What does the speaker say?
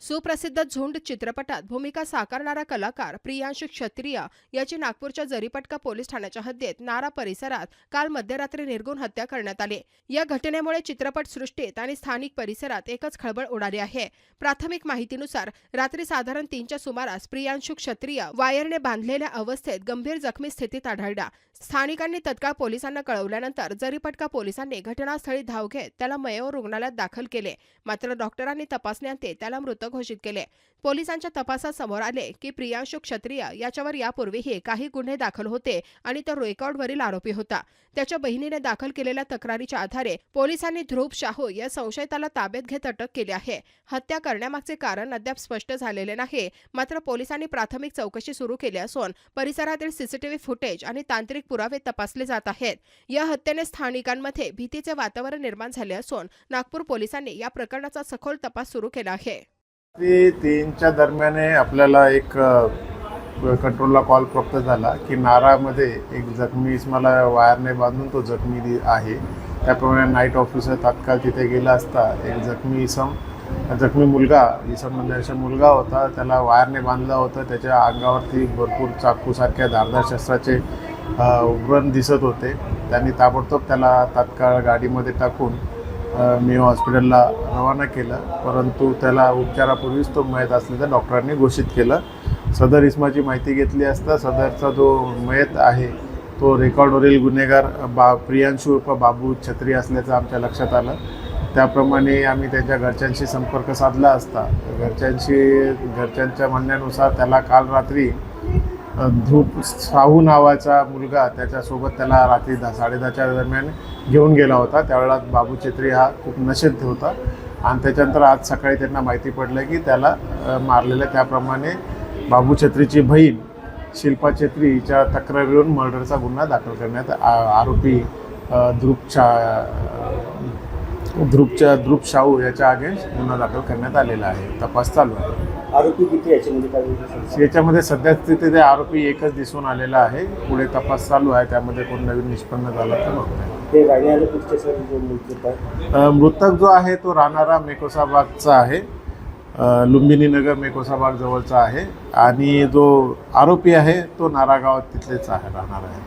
सुप्रसिद्ध झुंड चित्रपटात भूमिका साकारणारा कलाकार प्रियांश क्षत्रिय याची नागपूरच्या जरीपटका पोलीस ठाण्याच्या हद्दीत नारा परिसरात काल मध्यरात्री निर्गुण हत्या करण्यात आली. या घटनेमुळे चित्रपट सृष्टीत आणि स्थानिक परिसरात एकच खळबळ उडाली आहे. प्राथमिक माहितीनुसार रात्री साधारण तीनच्या सुमारास प्रियांशु क्षत्रिय वायरने बांधलेल्या अवस्थेत गंभीर जखमी स्थितीत आढळला. स्थानिकांनी तत्काळ पोलिसांना कळवल्यानंतर जरीपटका पोलिसांनी घटनास्थळी धाव घेत त्याला मयव रुग्णालयात दाखल केले. मात्र डॉक्टरांनी तपासण्यात त्याला मृत घोषित केले. पोलिसांच्या तपासात समोर आले की प्रियांशु क्षत्रिय याच्यावर यापूर्वीही काही गुन्हे दाखल होते आणि तो रेकॉर्डवरील आरोपी होता. त्याच्या बहिणीने दाखल केलेल्या तक्रारीच्या आधारे पोलिसांनी ध्रुव शाहू या संशयिताला ताब्यात घेत अटक केली आहे. हत्या करण्यामागचे कारण अद्याप स्पष्ट झालेले नाही मात्र पोलिसांनी प्राथमिक चौकशी सुरू केली असून परिसरातील सीसीटीव्ही फुटेज आणि तांत्रिक पुरावे तपासले जात आहेत. या हत्येने स्थानिकांमध्ये भीतीचे वातावरण निर्माण झाले असून नागपूर पोलिसांनी या प्रकरणाचा सखोल तपास सुरू केला आहे. रात्री तीनच्या दरम्याने आपल्याला एक कंट्रोलला कॉल प्राप्त झाला की नारामध्ये एक जखमी इसमाला वायरने बांधून तो जखमी दि- आहे. त्याप्रमाणे नाईट ऑफिसर तात्काळ तिथे गेला असता एक जखमी इसम जखमी मुलगा इसम म्हणजे मुलगा होता त्याला वायरने बांधला होतं त्याच्या अंगावरती भरपूर चाकूसारख्या धारदार शस्त्राचे अ, व्रण दिसत होते. त्यांनी ताबडतोब त्याला तात्काळ गाडीमध्ये टाकून मी हॉस्पिटलला रवाना केलं. परंतु त्याला उपचारापूर्वीच तो मयत असल्याचं डॉक्टरांनी घोषित केलं. सदर इस्माची माहिती घेतली असता सदरचा जो मयत आहे तो रेकॉर्डवरील गुन्हेगार बा प्रियांशू उर्फ बाबू छत्री असल्याचं आमच्या लक्षात आलं. त्याप्रमाणे आम्ही त्यांच्या घरच्यांशी संपर्क साधला असता. घरच्यांशी घरच्यांच्या म्हणण्यानुसार त्याला काल रात्री ध्रुव साहू नावाचा मुलगा त्याच्यासोबत त्याला रात्री दहा साडेदहाच्या दरम्यान घेऊन गेला होता. त्यावेळेला बाबू छेत्री हा खूप नशेत होता. आणि त्याच्यानंतर आज सकाळी त्यांना माहिती पडलं की त्याला मारलेलं त्याप्रमाणे बाबू छत्रीची बहीण शिल्पा छेत्रीच्या हिच्या तक्रारीवरून मर्डरचा गुन्हा दाखल करण्यात आ- आरोपी अ, छा ध्रुवच्या ध्रुव शाहू याच्या अगेन्स्ट गुन्हा दाखल करण्यात आलेला आहे. तपास चालू आहे. आरोपी किती याच्यामध्ये काय? याच्यामध्ये सध्या स्थितीत आरोपी एकच दिसून आलेला आहे. पुढे तपास चालू आहे. त्यामध्ये कोण नवीन निष्पन्न झाला तर बघताय मृतक जो आहे तो राहणारा मेकोसाबागचा आहे. लुंबिनी नगर मेकोसाबाग जवळचा आहे. आणि जो आरोपी आहे तो नारागाव तिथलेच आहे राहणार आहे.